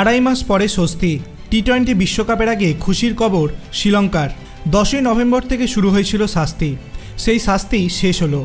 আড়াই মাস পরে স্বস্তি। টি টোয়েন্টি বিশ্বকাপের আগে খুশির খবর শ্রীলঙ্কার। দশই নভেম্বর থেকে শুরু হয়েছিল শাস্তি। সেই শাস্তি শেষ হলো।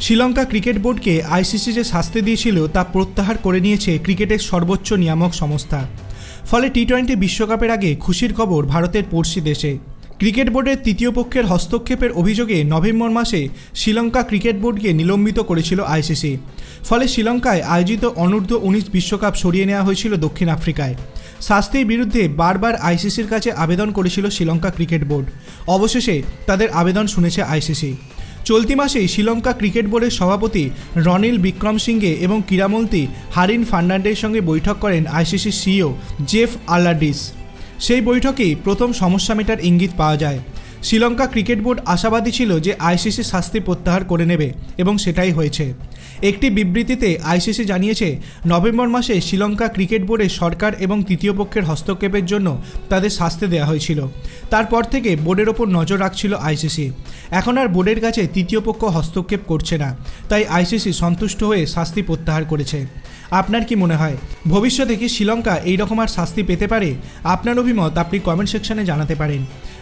শ্রীলঙ্কা ক্রিকেট বোর্ডকে আইসিসি যে শাস্তি দিয়েছিল তা প্রত্যাহার করে নিয়েছে ক্রিকেটের সর্বোচ্চ নিয়ামক সংস্থা। ফলে টি টোয়েন্টি বিশ্বকাপের আগে খুশির খবর ভারতের পড়শি দেশে। ক্রিকেট বোর্ডের তৃতীয় পক্ষের হস্তক্ষেপের অভিযোগে নভেম্বর মাসে শ্রীলঙ্কা ক্রিকেট বোর্ডকে নিলম্বিত করেছিল আইসিসি। ফলে শ্রীলঙ্কায় আয়োজিত অনূর্ধ্ব উনিশ বিশ্বকাপ সরিয়ে নেওয়া হয়েছিল দক্ষিণ আফ্রিকায়। শাস্তির বিরুদ্ধে বারবার আইসিসির কাছে আবেদন করেছিল শ্রীলঙ্কা ক্রিকেট বোর্ড। অবশেষে তাদের আবেদন শুনেছে আইসিসি। চলতি মাসেই শ্রীলঙ্কা ক্রিকেট বোর্ডের সভাপতি রনিল বিক্রম সিংহে এবং ক্রীড়ামন্ত্রী হারিন ফার্নান্ডের সঙ্গে বৈঠক করেন আইসিসি সিইও জেফ আল্লাডিস সেই বৈঠকেই প্রথম সমস্যা মেটার ইঙ্গিত পাওয়া যায়। শ্রীলঙ্কা ক্রিকেট বোর্ড আশাবাদী ছিল যে আইসিসি শাস্তি প্রত্যাহার করে নেবে এবং সেটাই হয়েছে। একটি বিবৃতিতে আইসিসি জানিয়েছে, নভেম্বর মাসে শ্রীলঙ্কা ক্রিকেট বোর্ডে সরকার এবং তৃতীয় পক্ষের হস্তক্ষেপের জন্য তাদের শাস্তি দেওয়া হয়েছিল। তারপর থেকে বোর্ডের ওপর নজর রাখছিল আইসিসি। এখন আর বোর্ডের কাছে তৃতীয় পক্ষ হস্তক্ষেপ করছে না, তাই আইসিসি সন্তুষ্ট হয়ে শাস্তি প্রত্যাহার করেছে। আপনার কি মনে হয়, ভবিষ্যতে কি শ্রীলঙ্কা এই রকম আর শাস্তি পেতে পারে? আপনার অভিমত আপনি কমেন্ট সেকশনে জানাতে পারেন।